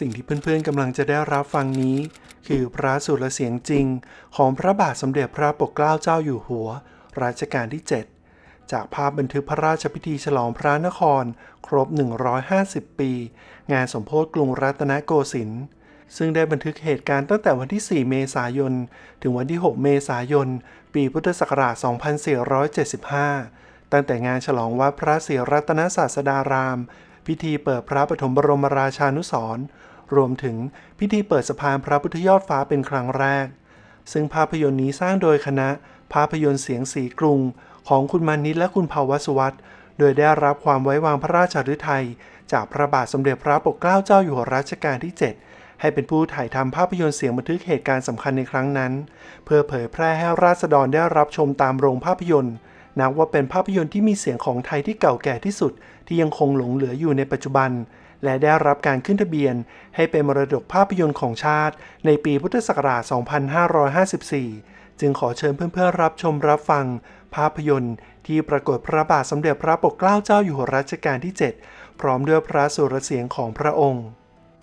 สิ่งที่เพื่อนๆกำลังจะได้รับฟังนี้ คือพระสุรเสียงจริง ของพระบาทสมเด็จพระปกเกล้าเจ้าอยู่หัว รัชกาลที่ 7 จากภาพบันทึกพระราชพิธีฉลองพระนคร ครบ 150 ปี งานสมโพธิกรุงรัตนโกสินทร์ซึ่งได้บันทึกเหตุการณ์ตั้งแต่วันที่ 4 เมษายน ถึงวันที่ 6 เมษายน ปีพุทธศักราช 2475 ตั้งแต่งานฉลองวัดพระศรีรัตนศาสดาราม พิธีเปิดพระปฐมบรมราชานุสร์ รวมถึงพิธีเปิดสะพานพระพุทธยอดฟ้าเป็นครั้งแรก ซึ่งภาพยนตร์นี้สร้างโดยคณะภาพยนตร์เสียงสีกรุง ของคุณมานิตและคุณภาวสุวัตโดยได้รับความไว้วางพระราชฤทัยจากพระบาทสมเด็จพระปกเกล้าเจ้าอยู่หัวรัชกาลที่ 7 ให้เป็นผู้ถ่ายทำภาพยนตร์เสียงบันทึกเหตุการณ์สำคัญในครั้งนั้น เพื่อเผยแพร่ให้ราษฎรได้รับชมตามโรงภาพยนตร์นับว่าเป็นภาพยนตร์ที่มีเสียงของไทยที่เก่าแก่ที่สุด ที่ยังคงหลงเหลืออยู่ในปัจจุบัน และได้รับการขึ้นทะเบียน ให้เป็นมรดกภาพยนตร์ของชาติ ในปีพุทธศักราช 2554 จึงขอเชิญเพื่อนๆรับชมรับฟัง ภาพยนตร์ ที่ปรากฏพระบาทสมเด็จพระปกเกล้าเจ้าอยู่หัวรัชกาลที่ 7 พร้อมด้วยพระสุรเสียงของพระองค์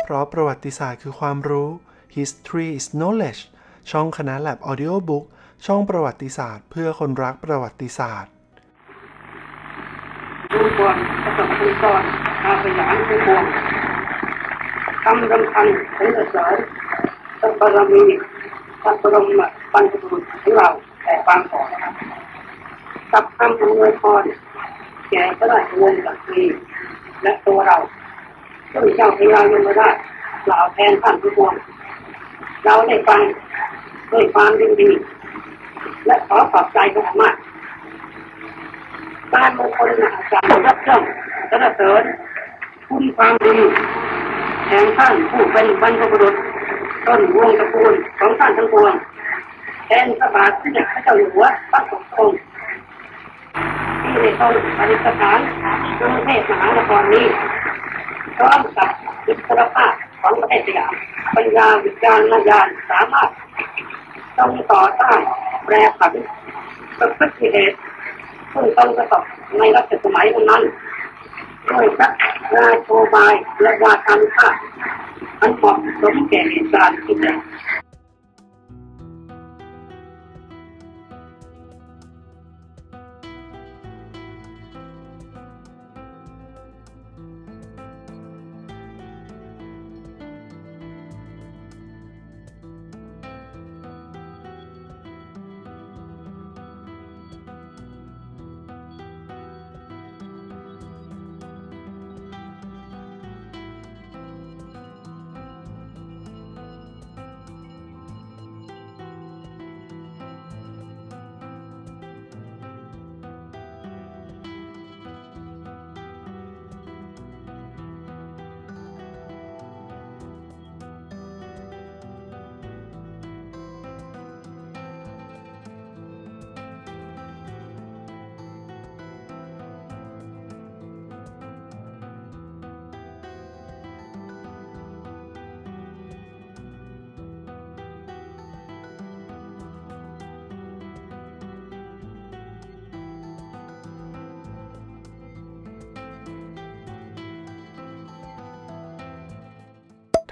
เพราะประวัติศาสตร์คือความรู้ History is knowledge ช่องคณะ Lab Audio Book ช่องประวัติศาสตร์ เพื่อคนรักประวัติศาสตร์ ดูก่อนประสบคุณก่อนอาสยามทุกวงคำรำพันสรรเสริญพระบารมีพระบรมบรรพบุรุษของเราแต่ความขอนะครับกับคำอำนวยพรแก่พระราชวงศ์จักรีและตัวเราซึ่งเจ้าพระยายมราชกล่าวแทนท่านทุกวงเราได้ฟังด้วยความยินดีและขอขอบใจเป็นอย่างมา การมงคลมหาการรับเรื่องสรรเสริญคุณความดีแห่งท่านผู้เป็นบรรพบุรุษต้นวงตระกูลของท่านทั้งปวงแทนพระบาทสมเด็จพระเจ้าอยู่หัวพระสงฆ์องค์ที่ได้ทรงปฏิสถานกรุงเทพมหานครนี้พร้อมกับอิสรภาพของประเทศสยามปัญญาวิจารณญาณสามารถต้องต่อต้านแปรผันประพฤติเหตุ ซึ่งต้องประสบในรัชสมัยนั้นด้วยพระราโชบายและวาทานุภาพมันเหมาะสมแก่เหตุการณ์ที่แท้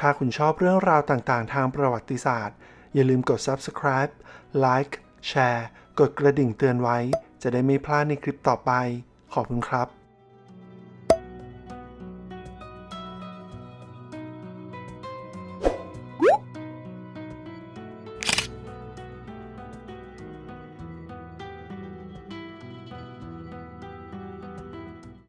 ถ้าคุณชอบเรื่องราวต่างๆ ทางประวัติศาสตร์ อย่าลืมกด subscribe like แชร์ กดกระดิ่งเตือนไว้ จะได้ไม่พลาดในคลิปต่อไป ขอบคุณครับ